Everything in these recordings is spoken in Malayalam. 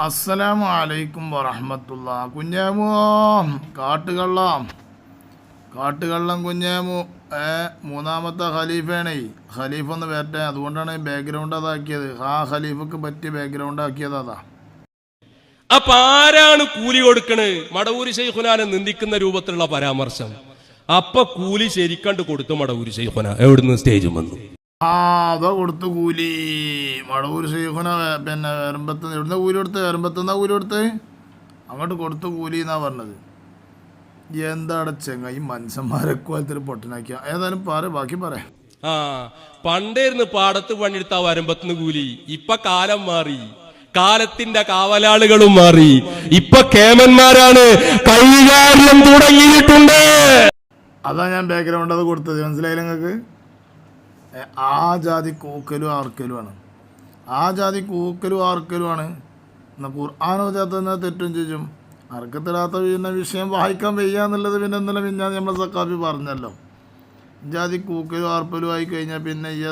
അസ്സലാമു അലൈക്കും വറഹമത്തുള്ള. കുഞ്ഞാമു കാട്ടുകള്ളം. കാട്ടുകള്ളം കുഞ്ഞാമു. ഏ മൂന്നാമത്തെ ഖലീഫയാണേ ഖലീഫ് ഒന്ന് വരട്ടെ. അതുകൊണ്ടാണ് ബാക്ക്ഗ്രൗണ്ട് അതാക്കിയത്. ആ ഖലീഫക്ക് പറ്റിയ ബാക്ക്ഗ്രൗണ്ട് ആക്കിയത് അതാ. അപ്പൊ ആരാണ് കൂലി കൊടുക്കണ്? മടവൂരി ശൈഖുനാനെ നിന്ദിക്കുന്ന രൂപത്തിലുള്ള പരാമർശം. അപ്പൊ കൂലി ശരിക്കണ്ട് കൊടുത്തു മടവൂരി ശൈഖുന. എവിടുന്ന് സ്റ്റേജും വന്നു? ആ അതോ കൊടുത്തു കൂലി. മടവൂർ ഷെയ്ഖുന പിന്നെ എറമ്പത്ത് എവിടുന്ന കൂലി കൊടുത്ത്? എറമ്പത്തുനിന്നാ കൂലി കൊടുത്ത്? അങ്ങോട്ട് കൊടുത്തു കൂലി എന്നാ പറഞ്ഞത്? എന്താണ് ചെങ്ങ ഈ മനുഷ്യന്മാരെ കോലത്തിൽ പൊട്ടനാക്കിയ? ഏതായാലും പറ ബാക്കി പറയാം ആ പാടത്ത് പണിയെടുത്ത വരമ്പത്തുനിന്ന് കൂലി. ഇപ്പൊ കാലം മാറി. കാലത്തിന്റെ കാവലാളുകളും മാറി. ഇപ്പൊ കേമന്മാരാണ്. കൈകാര്യം തുടങ്ങിയിട്ടുണ്ട്. അതാ ഞാൻ ബാക്ക്ഗ്രൗണ്ട് അത് കൊടുത്തത്. മനസ്സിലായില്ല നിങ്ങൾക്ക് ആ ജാതി കൂക്കലും ആർക്കലുമാണ് ആ ജാതി കൂക്കലും ആർക്കലുമാണ് എന്നാൽ ഖുർആാനോ ചേർത്തുന്ന തെറ്റും ചെയ്യും. അർക്കത്തിടാത്ത പിന്നെ വിഷയം വായിക്കാൻ വയ്യ എന്നുള്ളത് പിന്നെ ഇന്നലെ പിന്നെ നമ്മൾ സക്കാഫി പറഞ്ഞല്ലോ. ജാതി കൂക്കലും ആർപ്പലും ആയി കഴിഞ്ഞാൽ പിന്നെ ഈ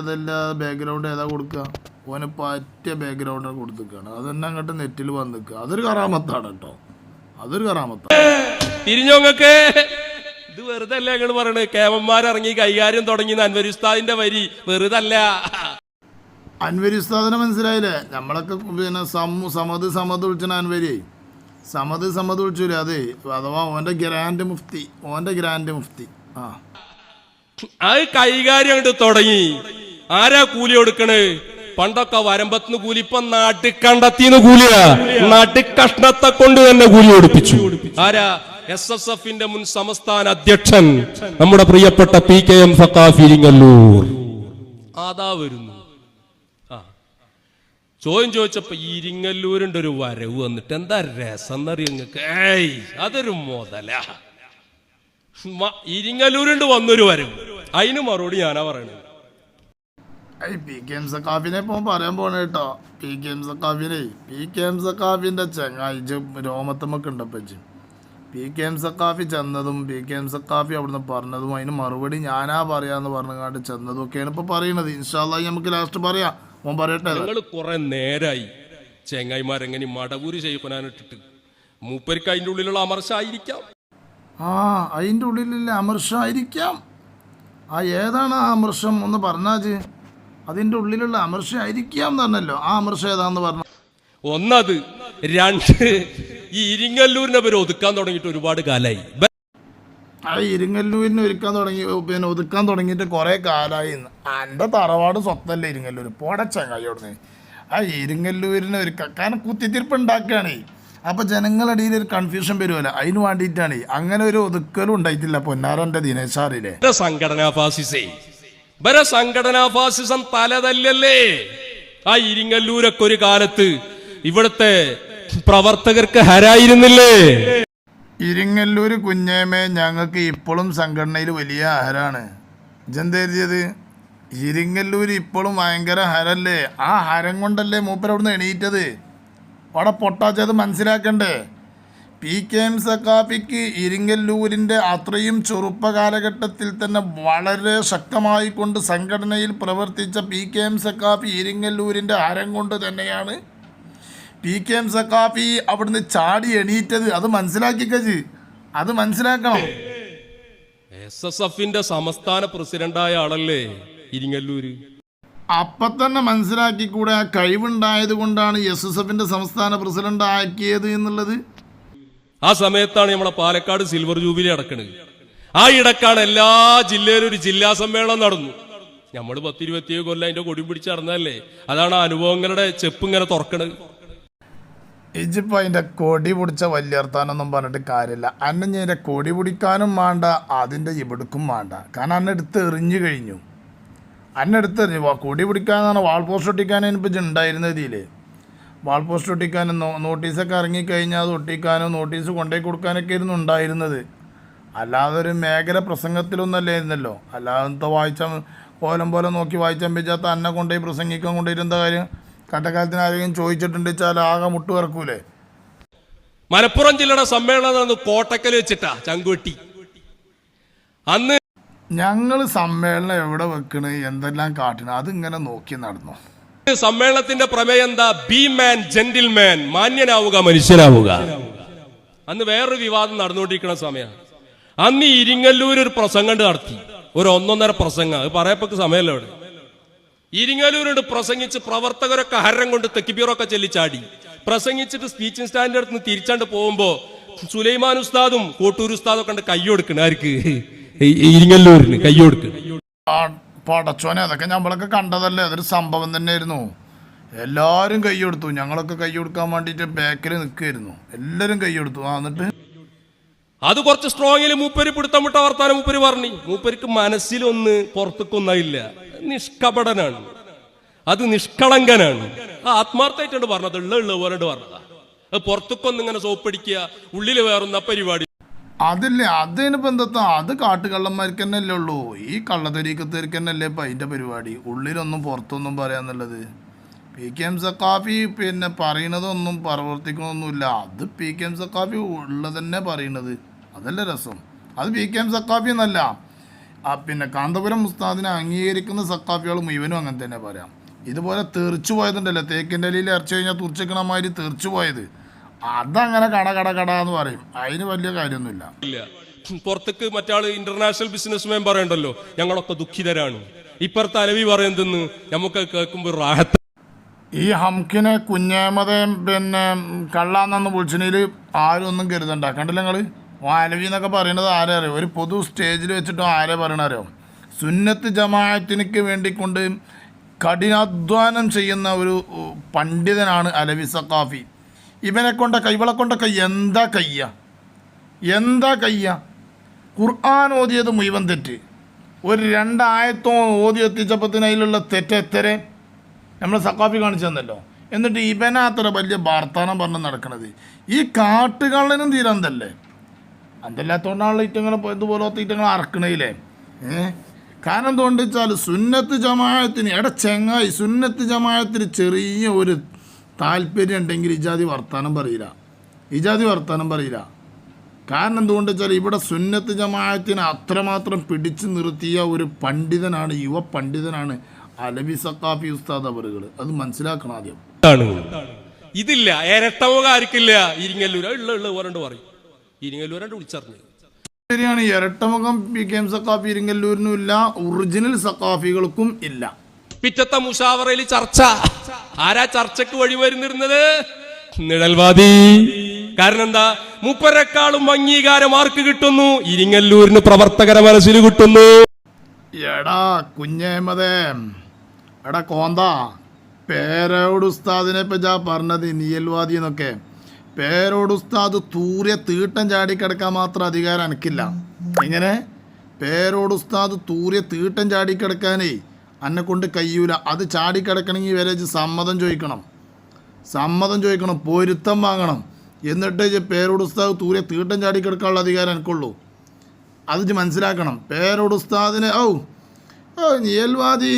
ബാക്ക്ഗ്രൗണ്ട് ഏതാ കൊടുക്കുക ഓന് പറ്റിയ ബാക്ക്ഗ്രൗണ്ട് കൊടുത്തിരിക്കുകയാണ് അത് തന്നെ അങ്ങോട്ട് നെറ്റിൽ വന്നിക്കുക അതൊരു കറാമത്താണ് കേട്ടോ അതൊരു കറാമത്താണ്. തിരിഞ്ഞോങ്ങക്ക് ഇത് വെറുതെ അല്ല ഞങ്ങൾ പറയണത് കേമന്മാരിറങ്ങി കൈകാര്യം തുടങ്ങി അൻവരിസ്താദിന്റെ വരി. വെറുതല്ല. അൻവരി ഉസ്താദിനെ മനസ്സിലായില്ലേ? നമ്മളൊക്കെ പിന്നെ സമു സമത് സമത് വിളിച്ചാണ് അൻവരി സമത് സമത് വിളിച്ചില്ല അതെ അഥവാ ഓന്റെ ഗ്രാൻഡ് മുഫ്തി ഓന്റെ ഗ്രാൻഡ് മുഫ്തി. ആ. അത് കൈകാര്യം അങ്ങോട്ട് തുടങ്ങി. ആരാ കൂലി കൊടുക്കണേ? പണ്ടൊക്കെ വരമ്പത്തിന് കൂലി ഇപ്പൊ നാട്ടിക്കണ്ടത്തിന്ന് കൂലിയാ. നാട്ടിക്കഷ്ണത്തെ കൊണ്ട് തന്നെ കൂലി കൊടുപ്പിച്ചു. ആരാ? എസ് എസ് എഫിന്റെ മുൻ സംസ്ഥാന അധ്യക്ഷൻ നമ്മുടെ പ്രിയപ്പെട്ട പി കെ എം ഫക്കാഫിരിങ്ങല്ലൂർ ആദാ വരുന്നു. ആ. ചോദ്യം ചോദിച്ചപ്പോ ഇരിങ്ങല്ലൂരിന്റെ ഒരു വരവ് വന്നിട്ട് എന്താ രസം എന്നറിയ ഏയ് അതൊരു മുതല. ഇരിങ്ങല്ലൂരിണ്ട് വന്നൊരു വരവ്. അതിന് മറുപടി ഞാനാ പറയണത്. പി കെ എം സക്കാഫിനെ ഇപ്പോൾ പറയാൻ പോണ കേട്ടോ. പി കെ എം സക്കാഫിനെ പി കെ എം സക്കാഫിന്റെ ചങ്ങായി രോമത്തമ്മക്ക് ഉണ്ടപ്പച്ച് പി കെ എം സക്കാഫി ചെന്നതും പി കെ എം സക്കാഫി അവിടുന്ന് പറഞ്ഞതും അതിന് മറുപടി ഞാനാ പറയാന്ന് പറഞ്ഞുകൊണ്ട് ചെന്നതും ഒക്കെയാണ് ഇപ്പോൾ പറയണത് ഇൻഷാല്ലാ നമുക്ക് ലാസ്റ്റ് പറയാം. മോൻ പറയട്ടെ. ഞങ്ങൾ കുറെ നേരായി ചെങ്ങായിമാരെങ്ങനെ മടവൂര് ചെയ്യപ്പെടാനിട്ടിട്ട് മൂപ്പർക്ക് അതിന്റെ ഉള്ളിലുള്ള അമർശായിരിക്കാം ആ അതിന്റെ ഉള്ളിലുള്ള അമർഷായിരിക്കാം. ആ ഏതാണ് ആ അമർഷം ഒന്ന് പറഞ്ഞാജ് അതിന്റെ ഉള്ളിലുള്ള അമർഷായിരിക്കാം എന്ന് പറഞ്ഞല്ലോ. ആ അമർഷം ഏതാന്ന് പറഞ്ഞു. ഒന്നത് രണ്ട് ഈ ഇരിങ്ങല്ലൂരിനെ പേര് ഒതുക്കാൻ തുടങ്ങിയിട്ട് ഒരുപാട് കാലമായി ആ ഇരിങ്ങല്ലൂരിനെ ഒരുക്കാൻ തുടങ്ങി പിന്നെ ഒതുക്കാൻ തുടങ്ങിയിട്ട് കുറേ കാലമായി എന്റെ തറവാട് സ്വത്തല്ലേ ഇരിങ്ങല്ലൂർ പോടച്ചങ്ങായി അവിടുന്ന് ആ ഇരിങ്ങല്ലൂരിനെ ഒരുക്കാൻ കാരണം കുത്തിത്തിരിപ്പ് ഉണ്ടാക്കുകയാണേ. അപ്പോൾ ജനങ്ങളിടയിൽ ഒരു കൺഫ്യൂഷൻ വരുമല്ലോ. അതിന് വേണ്ടിയിട്ടാണ്. അങ്ങനെ ഒരു ഒതുക്കലും ഉണ്ടായിട്ടില്ല പൊന്നാരന്റെ ദിനേശാറിലെ. സംഘടനാ ഫാസിസേ. ഇവരെ സംഘടനാ ഫാസിസം തലതല്ലല്ലേ? ആ ഇരിങ്ങല്ലൂരൊക്കെ ഒരു കാലത്ത് ഇവിടുത്തെ പ്രവർത്തകർക്ക് ഹരായിരുന്നില്ലേ? ഇരിങ്ങല്ലൂർ കുഞ്ഞേമേ ഞങ്ങൾക്ക് ഇപ്പോഴും സംഘടനയിൽ വലിയ ഹരാണ് ഇജെന്തെഴുതിയത് ഇരിങ്ങല്ലൂർ ഇപ്പോഴും ഭയങ്കര ഹരല്ലേ ആ ഹരം കൊണ്ടല്ലേ മൂപ്പർ അവിടുന്ന് എണീറ്റത്? അവിടെ പൊട്ടാച്ചത് മനസ്സിലാക്കണ്ടേ? പി കെ എം സക്കാഫിക്ക് ഇരിങ്ങല്ലൂരിന്റെ അത്രയും ചെറുപ്പ കാലഘട്ടത്തിൽ തന്നെ വളരെ ശക്തമായി കൊണ്ട് സംഘടനയിൽ പ്രവർത്തിച്ച പി കെ എം സക്കാഫി ഇരിങ്ങല്ലൂരിന്റെ ഹരം കൊണ്ട് തന്നെയാണ് പി കെ എം സക്കാഫി അവിടുന്ന് ചാടി എണീറ്റത് അത് മനസ്സിലാക്കിക്കജ് അത് മനസ്സിലാക്കണം. എസ് എസ് എഫിന്റെ സംസ്ഥാന പ്രസിഡന്റായ ആളല്ലേ ഇരിങ്ങല്ലൂര്. അപ്പൊ തന്നെ മനസ്സിലാക്കി കൂടെ ആ കഴിവുണ്ടായത് കൊണ്ടാണ് എസ് എസ് എഫിന്റെ സംസ്ഥാന പ്രസിഡന്റ് ആക്കിയത് എന്നുള്ളത്? ആ സമയത്താണ് നമ്മളെ പാലക്കാട് സിൽവർ ജൂബിലി അടക്കണത് ആ ഇടക്കാണ് എല്ലാ ജില്ലയിലും ഒരു ജില്ലാ സമ്മേളനം നടന്നു. നമ്മൾ പത്തിരുപത്തിയേഴ് കൊല്ലം അതിന്റെ കൊടി പിടിച്ച് നടന്നതല്ലേ? അതാണ് അനുഭവങ്ങളുടെ ചെപ്പ് ഇങ്ങനെ തുറക്കണത്. ഇജിപ്പോ അതിന്റെ കൊടി പിടിച്ച വല്യർത്താനൊന്നും പറഞ്ഞിട്ട് കാര്യമില്ല. അന്നെ ഞാൻ കൊടി പിടിക്കാനും വേണ്ട അതിന്റെ ഇവിടുക്കും വേണ്ട കാരണം അന്നെ എടുത്ത് എറിഞ്ഞു കഴിഞ്ഞു. അന്നെ എടുത്ത് എറിഞ്ഞു. കൊടി പിടിക്കാന്നാണ് വാൾ പോസ്റ്റ് ഒട്ടിക്കാൻ ഇപ്പം ഉണ്ടായിരുന്നത് ഇതിൽ. വാൾ പോസ്റ്റ് ഒട്ടിക്കാനും നോട്ടീസൊക്കെ ഇറങ്ങിക്കഴിഞ്ഞാൽ അത് ഒട്ടിക്കാനും നോട്ടീസ് കൊണ്ടുപോയി കൊടുക്കാനൊക്കെ ആയിരുന്നു ഉണ്ടായിരുന്നത്. അല്ലാതെ ഒരു മേഖല പ്രസംഗത്തിലൊന്നല്ലായിരുന്നല്ലോ അല്ലാതെ വായിച്ച കോലം പോലെ നോക്കി വായിച്ചാൽ പറ്റാത്ത അന്നെ കൊണ്ടുപോയി പ്രസംഗിക്കാൻ കൊണ്ടുവരുന്ന കാര്യം കട്ടക്കാലത്തിന് ആരെങ്കിലും ചോദിച്ചിട്ടുണ്ട് വെച്ചാൽ ആകെ മുട്ട് പറക്കൂലേ മലപ്പുറം ജില്ലയുടെ സമ്മേളനം നടന്നു കോട്ടക്കൽ വെച്ചിട്ടാ ചങ്കുവെട്ടി. അന്ന് ഞങ്ങൾ സമ്മേളനം എവിടെ വെക്കണ്? എന്തെല്ലാം കാട്ടണം? അതിങ്ങനെ നോക്കി നടന്നു. സമ്മേളനത്തിന്റെ പ്രമേയം എന്താ? ബി മാൻ ജെന്റിൽ മാൻ മാന്യനാവുക മനുഷ്യനാവുക. അന്ന് വേറൊരു വിവാദം നടന്നുകൊണ്ടിരിക്കുന്ന സമയമാണ്. അന്ന് ഇരിങ്ങല്ലൂർ ഒരു പ്രസംഗം നടത്തി. ഒരു ഒന്നൊന്നര പ്രസംഗം. അത് പറയപ്പൊക്കെ സമയമല്ലോ അവിടെ ഇരിങ്ങല്ലൂരുണ്ട് പ്രസംഗിച്ച് പ്രവർത്തകരൊക്കെ ഹരം കൊണ്ട് തെക്കിബീറൊക്കെ ചെല്ലിച്ചാടി പ്രസംഗിച്ചിട്ട് സ്പീച്ചിങ് സ്റ്റാൻഡിന്റെ അടുത്ത് നിന്ന് തിരിച്ചാണ്ട് പോകുമ്പോ സുലൈമാൻ ഉസ്താദും കോട്ടൂർ ഉസ്താദും ഒക്കെ കൈ കൊടുക്കണം. ആർക്ക്? ഇരിങ്ങല്ലൂരിന് കൈ കൊടുക്കണം. ആ പടച്ചോനെ അതൊക്കെ നമ്മളൊക്കെ കണ്ടതല്ലേ? അതൊരു സംഭവം തന്നെയായിരുന്നു. എല്ലാവരും കൈ കൊടുത്തു. ഞങ്ങളൊക്കെ കൈ കൊടുക്കാൻ വേണ്ടിയിട്ട് ബാക്കിൽ നിൽക്കുമായിരുന്നു എല്ലാവരും കൈ കൊടുത്തു. ആ എന്നിട്ട്? അത് കുറച്ച് സ്ട്രോങ്ങിൽ പിടുത്തം വിട്ട വർത്താനം മൂപ്പര് പറഞ്ഞു. മൂപ്പർക്ക് മനസ്സിലൊന്ന് പുറത്തേക്കൊന്നായില്ല. നിഷ്കപടനാണ്. അത് നിഷ്കളങ്കനാണ്. ആ ആത്മാർത്ഥമായിട്ടാണ് പറഞ്ഞത്. ഉള്ള ഉള്ള പോലോട് പറഞ്ഞതാ. പുറത്തേക്കൊന്ന് ഇങ്ങനെ സോപ്പടിക്കുക ഉള്ളിൽ വേറുന്ന പരിപാടി. അതില്ലേ? അതിനിപ്പോ എന്താ? അത് കാട്ടുകള്ളന്മാർക്ക് തന്നെ അല്ലേ ഉള്ളൂ. ഈ കള്ളത്തരീക്കത്തേർക്ക് തന്നെ അല്ലേ ഇപ്പം അതിന്റെ പരിപാടി? ഉള്ളിലൊന്നും പുറത്തൊന്നും പറയാന്നുള്ളത്. പി കെ എം സക്കാഫി പിന്നെ പറയണതൊന്നും പ്രവർത്തിക്കണമൊന്നുമില്ല അത് പി കെ എം സക്കാഫി ഉള്ളത് തന്നെ പറയണത് അതല്ലേ രസം. അത് പി കെ എം സക്കാഫി എന്നല്ല. ആ പിന്നെ കാന്തപുരം മുസ്താദിനെ അംഗീകരിക്കുന്ന സക്കാഫികൾ മുഴുവനും അങ്ങനെ തന്നെ പറയാം. ഇതുപോലെ തെറിച്ചു പോയതുണ്ടല്ലോ? തേക്കിന്റെ ഇലയിൽ ഇറച്ചി കഴിഞ്ഞാൽ തുറച്ചിക്കണ മാതിരി തെറിച്ചു പോയത്. അതങ്ങനെ കട കട കട എന്ന് പറയും. അതിന് വലിയ കാര്യമൊന്നുമില്ല. പുറത്തേക്ക് മറ്റാൾ ഇന്റർനാഷണൽ ബിസിനസ്മാൻ പറയണ്ടല്ലോ? ഞങ്ങളൊക്കെ ദുഃഖിതരാണ്. ഇപ്പുറത്തെ അലവി പറയുന്നതെന്ന് നമുക്ക് കേൾക്കുമ്പോൾ റാഹത്ത്. ഈ ഹംഖിനെ കുഞ്ഞേമതയും പിന്നെ കള്ളാന്നു വിളിച്ചതിൽ ആരും ഒന്നും കരുതണ്ട. കണ്ടില്ല നിങ്ങൾ വാലവി എന്നൊക്കെ പറയുന്നത് ആരെ അറിയോ ഒരു പൊതു സ്റ്റേജിൽ വെച്ചിട്ടോ ആരെ പറയണ അറിയോ സുന്നത്ത് ജമാഅത്തിനക്ക് വേണ്ടിക്കൊണ്ട് കഠിനാധ്വാനം ചെയ്യുന്ന ഒരു പണ്ഡിതനാണ് അലവി സക്കാഫി ഇവനെ കൊണ്ട കൈവളെ കൊണ്ടൊക്കെ എന്താ കയ്യ? എന്താ കയ്യ? ഖുർആൻ ഓതിയത് മുഴുവൻ തെറ്റ്. ഒരു രണ്ടായത്തോ ഓതി എത്തിച്ചപ്പത്തിന് അതിലുള്ള തെറ്റ് എത്തരെ നമ്മൾ സക്കാഫി കാണിച്ചു തന്നല്ലോ. എന്നിട്ട് ഇവനാത്ര വലിയ വാർത്താനം പറഞ്ഞ് നടക്കണത്. ഈ കാട്ടുകള്ളനും തീരന്തല്ലേ? അന്തല്ലാത്തോണ്ടാണല്ലോ ഇറ്റങ്ങളെ ഇതുപോലത്തെ ഇറ്റങ്ങൾ അറക്കണയില്ലേ ഏ? കാരണം എന്തുകൊണ്ട് വെച്ചാൽ സുന്നത്ത് ജമാഅത്തിന് എട ചെങ്ങായി സുന്നത്ത് ജമാഅത്തിന് ചെറിയ ഒരു താല്പര്യം ഉണ്ടെങ്കിൽ ഇജാതി വർത്താനം പറയില്ല. ഇജാതി വർത്താനം പറയില്ല. കാരണം എന്തുകൊണ്ട് വെച്ചാൽ ഇവിടെ സുന്നത്ത് ജമാഅത്തിനെ അത്രമാത്രം പിടിച്ചു നിർത്തിയ ഒരു പണ്ഡിതനാണ് യുവ പണ്ഡിതനാണ് അലബി സക്കാഫി ഉസ്താദ് അവറുകൾ അത് മനസ്സിലാക്കണം ആദ്യം. ഇതില്ല ഇരട്ടമുഖാർക്കില്ല ഇരിങ്ങല്ലൂർ. ഉള്ള ഉള്ള പോരണ്ട് പറയും. ഇരിങ്ങല്ലൂരാണ്ട് വിളിച്ചറിഞ്ഞു. ശരിയാണ് ഇരട്ടമുഖം പി കെ എം സക്കാഫി ഇരിങ്ങല്ലൂരിനും ഇല്ല ഒറിജിനൽ സക്കാഫികൾക്കും ഇല്ല. പിറ്റത്തെ മുഷാവറയിൽ ചർച്ച. ആരാ ചർച്ചക്ക് വഴി വരുന്നിരുന്നത്? നിഴൽവാദി. കാരണം എന്താ? മുപ്പരക്കാളും അംഗീകാരം ആർക്ക് കിട്ടുന്നു? ഇരിങ്ങല്ലൂരിന് പ്രവർത്തകരെ മനസ്സിൽ കിട്ടുന്നു. എടാ കുഞ്ഞേമതേ. എടാ കോന്ത. പേരോട് ഉസ്താദിനെ പറ്റാ പറഞ്ഞത് നിയൽവാദി എന്നൊക്കെ. പേരോട് ഉസ്താദ് തൂറിയ തീട്ടം ചാടിക്കിടക്കാൻ മാത്രം അധികാരം എനിക്കില്ല എങ്ങനെ? പേരോട് ഉസ്താദ് തൂറിയ തീട്ടം ചാടിക്കിടക്കാനേ അന്നെ കൊണ്ട് കഴിയൂല. അത് ചാടിക്കിടക്കണമെങ്കിൽ വരെ സമ്മതം ചോദിക്കണം. സമ്മതം ചോദിക്കണം പൊരുത്തം വാങ്ങണം. എന്നിട്ട് പേരോട് ഉസ്താദ് തൂറിയ തീട്ടം ചാടിക്കിടക്കാനുള്ള അധികാരം എനിക്കുള്ളൂ അത് മനസ്സിലാക്കണം. പേരോട് ഉസ്താദിന് ഔ ഓ നിയൽവാദി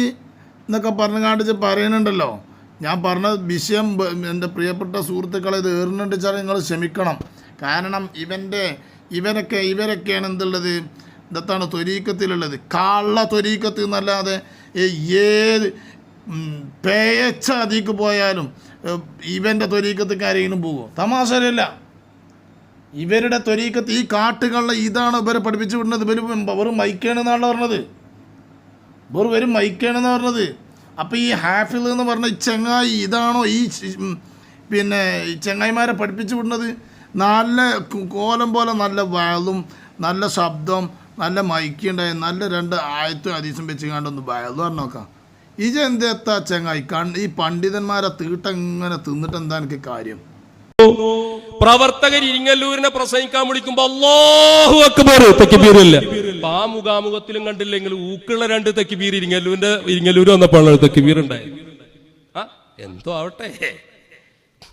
എന്നൊക്കെ പറഞ്ഞുകൊണ്ട് പറയണുണ്ടല്ലോ. ഞാൻ പറഞ്ഞ വിഷയം എന്റെ പ്രിയപ്പെട്ട സുഹൃത്തുക്കളെ ഇത് ഏറുന്നുണ്ട് വെച്ചാൽ നിങ്ങൾ ക്ഷമിക്കണം. കാരണം ഇവന്റെ ഇവരൊക്കെ ഇവരൊക്കെയാണ് എന്തുള്ളത്? ഇതത്താണ്? ത്വരീക്കത്തിലുള്ളത്. കള്ള ത്വരീക്കത്ത് എന്നല്ലാതെ ഏ, ഏത് പേയച്ച അതിക്ക് പോയാലും ഇവന്റെ ത്വരീക്കത്ത് ആരെങ്കിലും പോകുമോ തമാശരല്ല ഇവരുടെ ത്വരീക്കത്ത് ഈ കാട്ടുകളിൽ ഇതാണ് ഇവരെ പഠിപ്പിച്ചു വിടുന്നത്. ഇവർ വെറും മൈക്കാണെന്നാണ് പറഞ്ഞത്. വെറും വെറും മൈക്കാണെന്ന് പറഞ്ഞത്. അപ്പോൾ ഈ ഹാഫിൽ എന്ന് പറഞ്ഞ ചെങ്ങായി ഇതാണോ ഈ പിന്നെ ചെങ്ങായിമാരെ പഠിപ്പിച്ചു വിടുന്നത്? നല്ല കോലം പോലെ നല്ല വയലും നല്ല ശബ്ദം നല്ല മൈക്കുണ്ടായി നല്ല രണ്ട് ആയത്തും അതീസം വെച്ച് കണ്ടൊന്ന് വയലും പറഞ്ഞു നോക്കാം. ഇജ എന്തെത്താ ചെങ്ങായി? കൺ ഈ പണ്ഡിതന്മാരെ തീട്ടം ഇങ്ങനെ തിന്നിട്ട് എന്താ എനിക്ക് കാര്യം? പ്രവർത്തകർ ഇരിങ്ങല്ലൂരിനെ പ്രസംഗിക്കാൻ വിളിക്കുമ്പോ അല്ലാഹു അക്ബർ തെക്കിബീറില്ല. ആ മുഖാമുഖത്തിലും കണ്ടില്ലെങ്കിൽ ഊക്കുള്ള രണ്ട് തെക്കിബീർ ഇരിങ്ങല്ലൂരിന്റെ ഇരിങ്ങല്ലൂർ വന്നപ്പോഴാണ് തെക്കിബീർ ഉണ്ടായത്. ആ എന്തോ ആവട്ടെ.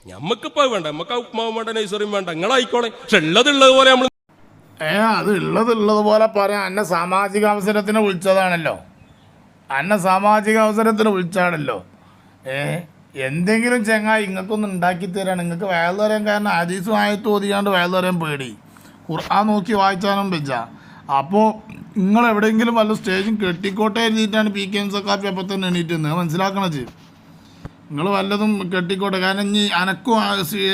ഞമ്മക്കിപ്പോ വേണ്ട. നമുക്ക് ഉപ്മാവും വേണ്ട നൈസറിയും വേണ്ട. നിങ്ങളായിക്കോളെ. പക്ഷെ ഉള്ളത് ഉള്ളത് പോലെ നമ്മൾ ഏ അത് ഉള്ളത് ഉള്ളത് പോലെ പറയാം. എന്നെ സാമാജിക അവസരത്തിന് വിളിച്ചതാണല്ലോ. അന്നെ സാമാജിക അവസരത്തിന് വിളിച്ചാണല്ലോ. ഏ എന്തെങ്കിലും ചെങ്ങ ഇങ്ങക്കൊന്ന് ഉണ്ടാക്കി തരാൻ നിങ്ങൾക്ക് വയൽ പറയാൻ കാരണം ഹദീസും ആയത്തും ഓതിയാണ്ട് പറയാൻ പേടി. ഖുർആൻ നോക്കി വായിച്ചാലും വെച്ച അപ്പോൾ നിങ്ങൾ എവിടെയെങ്കിലും വല്ല സ്റ്റേജും കെട്ടിക്കോട്ടെ എഴുതിയിട്ടാണ് പി കെ എം സക്കാപ്പി അപ്പം തന്നെ എണീറ്റുന്നത് മനസ്സിലാക്കണത്? നിങ്ങൾ വല്ലതും കെട്ടിക്കോട്ടെ. കാരണം ഇനി അനക്കും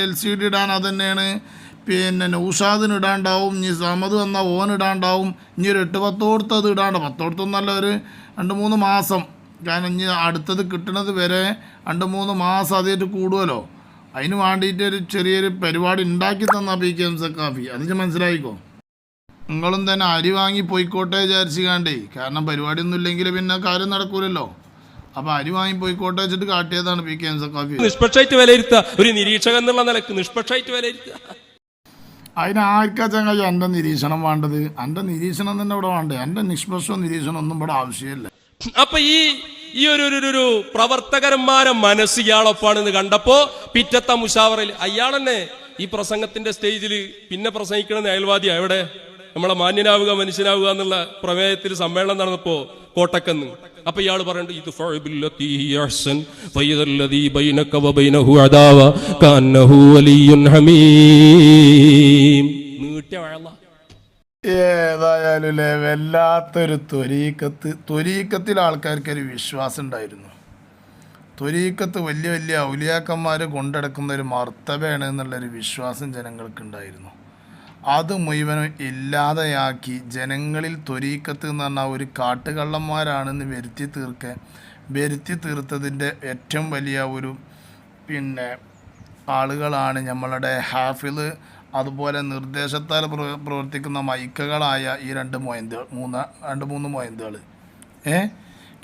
എൽ സി ഡി ഇടാൻ തന്നെയാണ് പിന്നെ നൗഷാദിന് ഇടാണ്ടാവും. ഇനി സമത് വന്നാൽ ഓൻ ഇടാണ്ടാവും. ഇനി ഒരു എട്ട് പത്തോടത്ത് അത് ഇടാണ്ട്. പത്തോടത്തൊന്നല്ല ഒരു രണ്ട് മൂന്ന് മാസം. കാരണം ഇനി അടുത്തത് കിട്ടണത് വരെ രണ്ട് മൂന്ന് മാസം അതായിട്ട് കൂടുമല്ലോ അതിന് വേണ്ടിയിട്ട് ഒരു ചെറിയൊരു പരിപാടി ഉണ്ടാക്കി തന്ന പി കെ എം സക്കാഫി അത് മനസ്സിലായിക്കോ? നിങ്ങളും തന്നെ അരി വാങ്ങി പോയിക്കോട്ടെ വിചാരിച്ച് കാണ്ടേ. കാരണം പരിപാടിയൊന്നും ഇല്ലെങ്കിൽ പിന്നെ കാര്യം നടക്കൂലല്ലോ. അപ്പൊ അരി വാങ്ങി പോയിക്കോട്ടെ വെച്ചിട്ട് കാട്ടിയതാണ് പി കെ എം സക്കാഫി നിഷ്പക്ഷമായിട്ട് വിലയിരുത്തുക. ഒരു നിരീക്ഷകൻ എന്നുള്ള നിലയ്ക്ക് നിഷ്പക്ഷമായിട്ട് വിലയിരുത്തുക. അതിനാർക്കാ ചങ്ങായി എന്റെ നിരീക്ഷണം വേണ്ടത്? എന്റെ നിരീക്ഷണം തന്നെ ഇവിടെ വേണ്ടേ? എന്റെ നിഷ്പക്ഷ നിരീക്ഷണം ഒന്നും ഇവിടെ ആവശ്യമില്ല. അപ്പൊ ഈ ഈ ഒരു ഒരു- പ്രവർത്തകരന്മാരെ മനസ്സ് ഇയാളൊപ്പാണെന്ന് കണ്ടപ്പോ പിറ്റത്തെ മുഷാവറയിൽ അയാൾ തന്നെ ഈ പ്രസംഗത്തിന്റെ സ്റ്റേജിൽ പിന്നെ പ്രസംഗിക്കണമെന്ന് അയൽവാദി എവിടെ? നമ്മളെ മാന്യനാവുക മനുഷ്യനാവുക എന്നുള്ള പ്രമേയത്തിൽ സമ്മേളനം നടന്നപ്പോ കോട്ടക്കെന്ന്. അപ്പൊ ഇയാൾ പറയുന്നുണ്ട് ഇത് ഏതായാലും അല്ലേ വല്ലാത്തൊരു ത്വരീക്കത്ത്. ത്വരീക്കത്തിൽ ആൾക്കാർക്കൊരു വിശ്വാസം ഉണ്ടായിരുന്നു. ത്വരീക്കത്ത് വലിയ വലിയ ഔലിയാക്കന്മാർ കൊണ്ടടക്കുന്ന ഒരു മർത്തബയാണ് എന്നുള്ളൊരു വിശ്വാസം ജനങ്ങൾക്കുണ്ടായിരുന്നു അത് മുഴുവനും ഇല്ലാതെയാക്കി ജനങ്ങളിൽ ത്വരീക്കത്ത് എന്ന് പറഞ്ഞാൽ ഒരു കാട്ടുകള്ളന്മാരാണെന്ന് വരുത്തി തീർക്കാൻ വരുത്തി തീർത്തതിന്റെ ഏറ്റവും വലിയ ഒരു പിന്നെ ആളുകളാണ് നമ്മളുടെ ഹാഫിൾ അതുപോലെ നിർദ്ദേശത്താൽ പ്രവ- പ്രവർത്തിക്കുന്ന മൈക്കുകളായ ഈ രണ്ട് മൊയന്തുകൾ മൂന്ന് രണ്ട് മൂന്ന് മൊയന്തുകൾ. ഏ?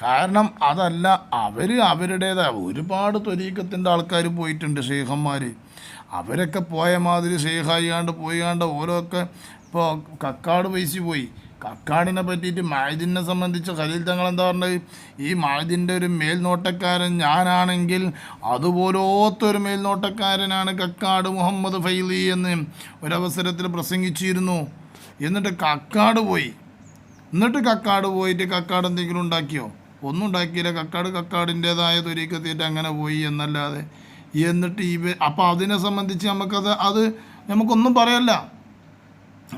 കാരണം അതല്ല അവർ അവരുടേതായ ഒരുപാട് ത്വരീക്കത്തിന്റെ ആൾക്കാർ പോയിട്ടുണ്ട് ഷെയ്ഖന്മാർ അവരൊക്കെ പോയ മാതിരി ഷെയ്ഖായിക്കാണ്ട് പോയിക്കാണ്ട് ഓരോക്കെ ഇപ്പോൾ കക്കാട് പൈസ പോയി. കക്കാടിനെ പറ്റിയിട്ട് മായദിനെ സംബന്ധിച്ച് ഖലീൽ തങ്ങൾ എന്താ പറഞ്ഞത്? ഈ മായദിന്റെ ഒരു മേൽനോട്ടക്കാരൻ ഞാനാണെങ്കിൽ അതുപോലത്തൊരു മേൽനോട്ടക്കാരനാണ് കക്കാട് മുഹമ്മദ് ഫൈലി എന്ന് ഒരവസരത്തിൽ പ്രസംഗിച്ചിരുന്നു. എന്നിട്ട് കക്കാട് പോയി. എന്നിട്ട് കക്കാട് പോയിട്ട് കക്കാട് എന്തെങ്കിലും ഉണ്ടാക്കിയോ? ഒന്നും ഉണ്ടാക്കിയില്ല. കക്കാട് കക്കാടിന്റേതായ തൊരീക്കെത്തിയിട്ട് അങ്ങനെ പോയി എന്നല്ലാതെ. എന്നിട്ട് ഇവ അപ്പോൾ അതിനെ സംബന്ധിച്ച് നമുക്കത് അത് നമുക്കൊന്നും പറയല്ല.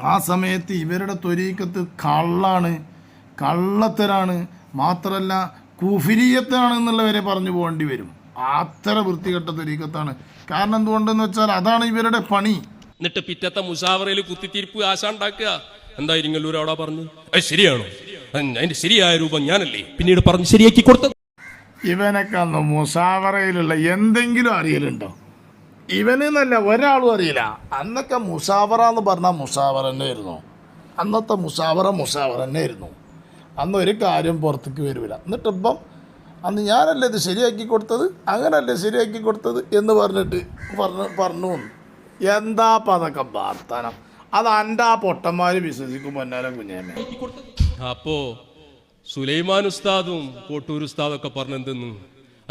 ആ സമയത്ത് ഇവരുടെ ത്വരീക്കത്ത് കള്ളാണ് കള്ളത്തരാണ് മാത്രമല്ല കുഫിരിയത്താണ് എന്നുള്ളവരെ പറഞ്ഞു പോകേണ്ടി വരും. അത്ര വൃത്തികെട്ട ത്വരീക്കത്താണ്. കാരണം എന്തുകൊണ്ടെന്ന് വെച്ചാൽ അതാണ് ഇവരുടെ പണി. എന്നിട്ട് പിറ്റത്തെ മുസാവറയിൽ കുത്തിത്തിരിപ്പ് ആശ ഉണ്ടാക്കുക. എന്താ ഇരിങ്ങല്ലൂർ അവിടെ പറഞ്ഞു? അത് ശരിയാണോ? അത് അതിന്റെ ശരിയായ രൂപം ഞാനല്ലേ? പിന്നീട് പറഞ്ഞ് ശരിയാക്കി കൊടുത്തത്. ഇവനൊക്കെ അന്ന് മുസാവറയിലുള്ള എന്തെങ്കിലും അറിയലുണ്ടോ? ഇവന് എന്നല്ല ഒരാളും അറിയില്ല. അന്നൊക്കെ മുസാവറ എന്ന് പറഞ്ഞാൽ മുസാവറ തന്നെ ആയിരുന്നു അന്നത്തെ മുസാവറ മുസാവറ തന്നെ ആയിരുന്നു അന്ന് ഒരു കാര്യം പുറത്തേക്ക് വരില്ല എന്നിട്ടിപ്പം അന്ന് ഞാനല്ലേ ഇത് ശരിയാക്കി കൊടുത്തത്? അങ്ങനല്ലേ ശരിയാക്കി കൊടുത്തത് എന്ന് പറഞ്ഞിട്ട് പറഞ്ഞു പറഞ്ഞു. എന്താ പതൊക്കെ വാർത്താനം? അത് എന്റെ ആ പൊട്ടന്മാർ വിശ്വസിക്കും പൊന്നാലും കുഞ്ഞേനെ അപ്പോ സുലൈമാൻ ഉസ്താദും കോട്ടൂർ ഉസ്താദൊക്കെ പറഞ്ഞെന്തെന്ന്?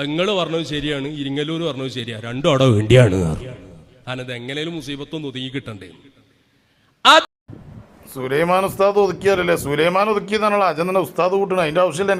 നിങ്ങൾ പറഞ്ഞത് ശരിയാണ് ഇരിങ്ങലൂർ പറഞ്ഞത് ശരിയാ. രണ്ടും അവിടെ വേണ്ടിയാണ് അനത് എങ്ങനെയും മുസീബത്തൊന്നും ഒതുങ്ങി കിട്ടണ്ടേ? സുലൈമാൻ ഉസ്താദ് ഒതുക്കിയാലല്ലേ? സുലൈമാൻ ഒതുക്കിയതാണല്ലോ അജന്തന ഉസ്താദ് കൂട്ടണം. അതിന്റെ ആവശ്യമില്ല.